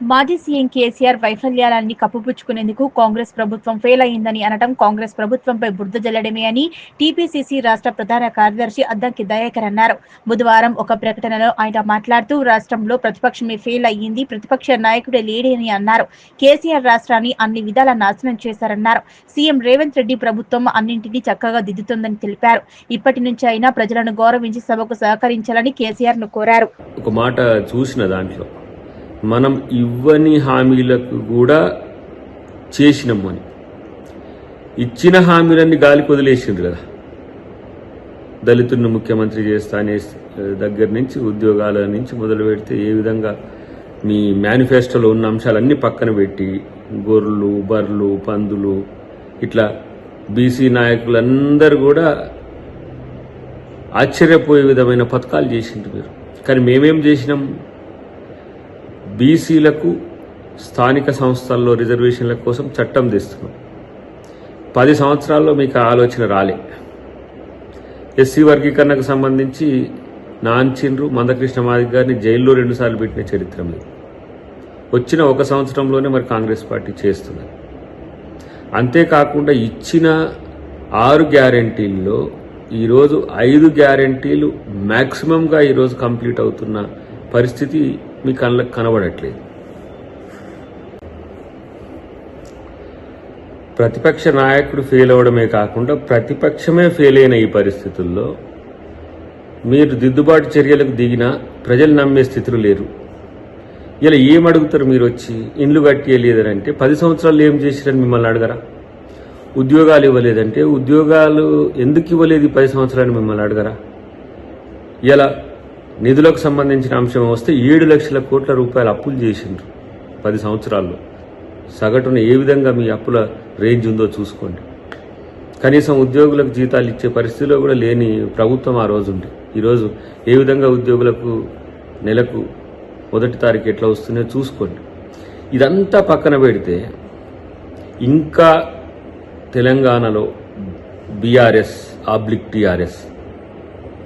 మాజీ సీఎం కేసీఆర్ వైఫల్యాలన్నీ కప్పుపుచ్చుకునేందుకు కాంగ్రెస్ ప్రభుత్వం ఫెయిల్ అయిందని అనడం కాంగ్రెస్ ప్రభుత్వంపై బురద జల్లడమే అని టీపీసీసీ రాష్ట్ర ప్రధాన కార్యదర్శి అద్దంకి దయాకర్ అన్నారు. బుధవారం ఒక ప్రకటనలో ఆయన మాట్లాడుతూ రాష్ట్రంలో ప్రతిపక్షమే ఫెయిల్ అయ్యింది ప్రతిపక్ష నాయకుడే లేడని అన్నారు. కేసీఆర్ రాష్ట్రాన్ని అన్ని విధాల నాశనం చేశారన్నారు. సీఎం రేవంత్ రెడ్డి ప్రభుత్వం అన్నింటినీ చక్కగా దిద్దుతుందని తెలిపారు. ఇప్పటి నుంచి అయినా ప్రజలను గౌరవించి సభకు సహకరించాలని కేసీఆర్ను కోరారు. ఒక మాట చూసిన దాంట్లో మనం ఇవ్వని హామీలకు కూడా చేసినాము అని. ఇచ్చిన హామీలన్నీ గాలికి వదిలేసిండ్రు కదా. దళితుడిని ముఖ్యమంత్రి చేస్తా అనే దగ్గర నుంచి ఉద్యోగాల నుంచి మొదలు పెడితే ఏ విధంగా మీ మేనిఫెస్టోలో ఉన్న అంశాలన్నీ పక్కన పెట్టి గొర్రెలు బర్రెలు పందులు ఇట్లా బీసీ నాయకులందరూ కూడా ఆశ్చర్యపోయే విధమైన పథకాలు చేసిండ్రు మీరు. కానీ మేమేం చేసినాం? బీసీలకు స్థానిక సంస్థల్లో రిజర్వేషన్ల కోసం చట్టం తెస్తున్నాం. పది సంవత్సరాల్లో మీకు ఆలోచన రాలే. ఎస్సీ వర్గీకరణకు సంబంధించి నాంచిండ్రు మందకృష్ణ మాదిక్ గారిని జైల్లో రెండుసార్లు పెట్టిన చరిత్ర మీద. వచ్చిన ఒక సంవత్సరంలోనే మరి కాంగ్రెస్ పార్టీ చేస్తుంది. అంతేకాకుండా ఇచ్చిన ఆరు గ్యారంటీల్లో ఈరోజు ఐదు గ్యారంటీలు మ్యాక్సిమంగా ఈరోజు కంప్లీట్ అవుతున్న పరిస్థితి మీ కళ్ళకు కనబడట్లేదు. ప్రతిపక్ష నాయకుడు ఫెయిల్ అవడమే కాకుండా ప్రతిపక్షమే ఫెయిల్ అయిన ఈ పరిస్థితుల్లో మీరు దిద్దుబాటు చర్యలకు దిగినా ప్రజలు నమ్మే స్థితిలో లేరు. ఇలా ఏం అడుగుతారు మీరు వచ్చి? ఇండ్లు కట్టియలేదంటే పది సంవత్సరాలు ఏం చేసిరని మిమ్మల్ని అడగరా? ఉద్యోగాలు ఇవ్వలేదంటే ఉద్యోగాలు ఎందుకు ఇవ్వలేదు ఈ పది సంవత్సరాలు మిమ్మల్ని అడగరా? ఇలా నిధులకు సంబంధించిన అంశం వస్తే ఏడు లక్షల కోట్ల రూపాయల అప్పులు చేసిండ్రు పది సంవత్సరాల్లో. సగటున ఏ విధంగా మీ అప్పుల రేంజ్ ఉందో చూసుకోండి. కనీసం ఉద్యోగులకు జీతాలు ఇచ్చే పరిస్థితిలో కూడా లేని ప్రభుత్వం ఆ రోజు ఈరోజు ఏ విధంగా ఉద్యోగులకు నెలకు మొదటి తారీఖు ఎట్లా వస్తుందో చూసుకోండి. ఇదంతా పక్కన పెడితే ఇంకా తెలంగాణలో బీఆర్ఎస్ ఆబ్లిక్ టీఆర్ఎస్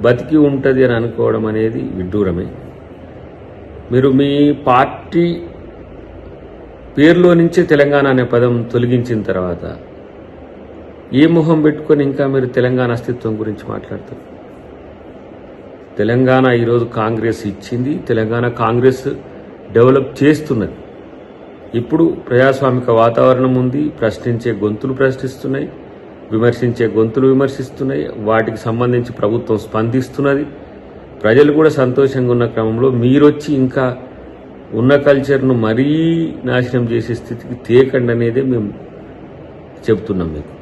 బతికి ఉంటుంది అని అనుకోవడం అనేది విడ్డూరమే. మీరు మీ పార్టీ పేరులో నుంచే తెలంగాణ అనే పదం తొలగించిన తర్వాత ఏ మొహం పెట్టుకొని ఇంకా మీరు తెలంగాణ అస్తిత్వం గురించి మాట్లాడతారు? తెలంగాణ ఈరోజు కాంగ్రెస్ ఇచ్చింది తెలంగాణ కాంగ్రెస్ డెవలప్ చేస్తున్నది. ఇప్పుడు ప్రజాస్వామిక వాతావరణం ఉంది ప్రశ్నించే గొంతులు ప్రశ్నిస్తున్నాయి. విమర్శించే గొంతులు విమర్శిస్తున్నాయి. వాటికి సంబంధించి ప్రభుత్వం స్పందిస్తున్నది. ప్రజలు కూడా సంతోషంగా ఉన్న క్రమంలో మీరొచ్చి ఇంకా ఉన్న కల్చర్ను మరీ నాశనం చేసే స్థితికి తేకండి అనేదే మేము చెప్తున్నాం మీకు.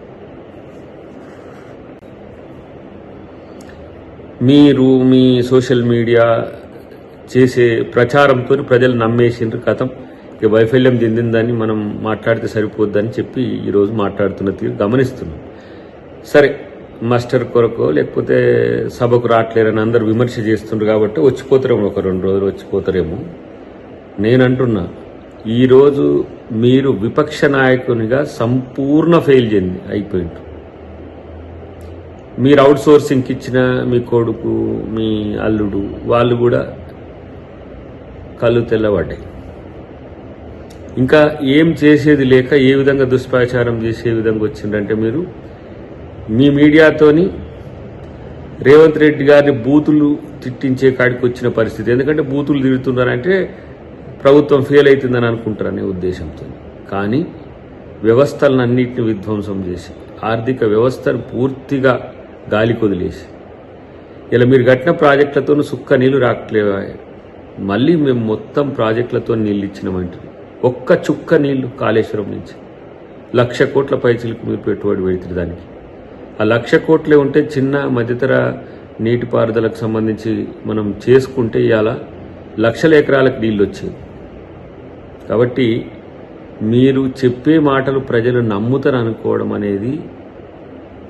మీరు మీ సోషల్ మీడియా చేసే ప్రచారంతో ప్రజలు నమ్మేసిండ్రు కథం. ఇక వైఫల్యం చెందిందని మనం మాట్లాడితే సరిపోద్దని చెప్పి ఈరోజు మాట్లాడుతున్న తీరు గమనిస్తున్నాం. సరే మాస్టర్ కొరకు లేకపోతే సభకు రావట్లేరని అందరు విమర్శ చేస్తుండ్రు కాబట్టి వచ్చిపోతారేమో ఒక రెండు రోజులు వచ్చిపోతారేమో. నేను అంటున్నా ఈరోజు మీరు విపక్ష నాయకునిగా సంపూర్ణ ఫెయిల్ చెంది అయిపోయింది మీరు అవుట్ సోర్సింగ్కి ఇచ్చిన మీ కొడుకు మీ అల్లుడు వాళ్ళు కూడా కళ్ళు తెల్లబడ్డాయి ఇంకా ఏం చేసేది లేక ఏ విధంగా దుష్ప్రచారం చేసే విధంగా వచ్చిందంటే మీరు? మీ మీడియాతోని రేవంత్ రెడ్డి గారిని బూతులు తిట్టించే కాడికి వచ్చిన పరిస్థితి. ఎందుకంటే బూతులు తిడుతున్నారంటే ప్రభుత్వం ఫెయిల్ అవుతుందని అనుకుంటారనే ఉద్దేశంతో. కానీ వ్యవస్థలన్నింటిని విధ్వంసం చేసి ఆర్థిక వ్యవస్థను పూర్తిగా గాలి కొదిలేసి ఇలా మీరు కట్టిన ప్రాజెక్టులతో సుక్క నీళ్ళు రావట్లేవా మళ్ళీ మేము మొత్తం ప్రాజెక్టులతో నీళ్ళు ఇచ్చినామంటే ఒక్క చుక్క నీళ్ళు కాళేశ్వరం నుంచి లక్ష కోట్ల పైసలకు మీరు పెట్టుబడి పెడుతుంది దానికి. ఆ లక్ష కోట్లే ఉంటే చిన్న మధ్యతర నీటిపారుదలకు సంబంధించి మనం చేసుకుంటే ఇవాళ లక్షల ఎకరాలకు నీళ్ళు వచ్చేది కాబట్టి మీరు చెప్పే మాటలు ప్రజలు నమ్ముతారు అనుకోవడం అనేది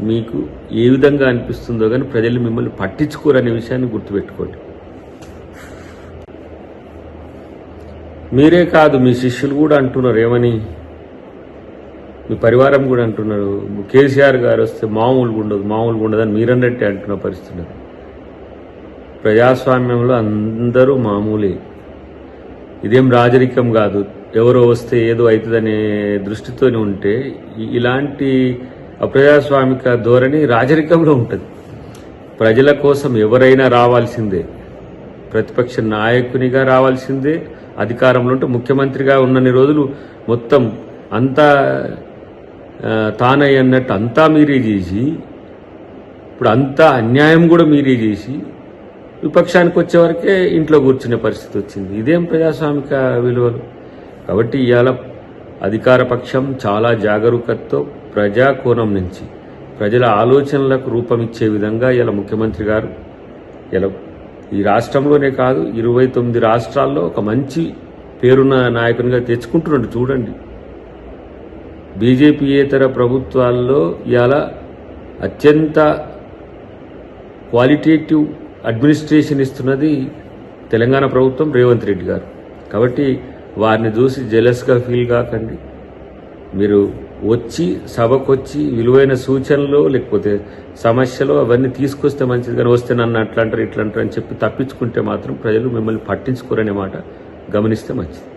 మీకు ఏ విధంగా అనిపిస్తుందో కానీ ప్రజలు మిమ్మల్ని పట్టించుకోరనే విషయాన్ని గుర్తుపెట్టుకోండి. మీరే కాదు మీ శిష్యులు కూడా అంటున్నారు ఏమని? మీ పరివారం కూడా అంటున్నారు. కేసీఆర్ గారు వస్తే మామూలుగా ఉండదు మామూలుగా ఉండదు అని మీరన్నట్టే అంటున్న పరిస్థితులు ప్రజాస్వామ్యంలో అందరూ మామూలే. ఇదేం రాజరికం కాదు. ఎవరో వస్తే ఏదో అవుతుందనే దృష్టితోనే ఉంటే ఇలాంటి అప్రజాస్వామిక ధోరణి రాజరికంలో ఉంటుంది. ప్రజల కోసం ఎవరైనా రావాల్సిందే. ప్రతిపక్ష నాయకునిగా రావాల్సిందే. అధికారంలో ఉంటే ముఖ్యమంత్రిగా ఉన్నన్ని రోజులు మొత్తం అంతా తానై అన్నట్టు అంతా మీరే చేసి ఇప్పుడు అంతా అన్యాయం కూడా మీరే చేసి విపక్షానికి వచ్చేవరకే ఇంట్లో కూర్చునే పరిస్థితి వచ్చింది. ఇదేం ప్రజాస్వామిక విలువలు? కాబట్టి ఇవాళ అధికార పక్షం చాలా జాగరూకతతో ప్రజా కోణం నుంచి ప్రజల ఆలోచనలకు రూపమిచ్చే విధంగా ఇలా ముఖ్యమంత్రి గారు ఇలా ఈ రాష్ట్రంలోనే కాదు ఇరవై తొమ్మిది రాష్ట్రాల్లో ఒక మంచి పేరున్న నాయకునిగా తెచ్చుకుంటున్నాడు. చూడండి. బీజేపీయేతర ప్రభుత్వాల్లో ఇవాళ అత్యంత క్వాలిటేటివ్ అడ్మినిస్ట్రేషన్ ఇస్తున్నది తెలంగాణ ప్రభుత్వం రేవంత్ రెడ్డి గారు. కాబట్టి వారిని చూసి జెలస్గా ఫీల్ కాకండి. మీరు వచ్చి సభకు వచ్చి విలువైన సూచనలు లేకపోతే సమస్యలు అవన్నీ తీసుకొస్తే మంచిది కానీ వస్తే నన్ను అట్లా అంటారు ఇట్లా అంటారు అని చెప్పి తప్పించుకుంటే మాత్రం ప్రజలు మిమ్మల్ని పట్టించుకోరనే మాట గమనిస్తే మంచిది.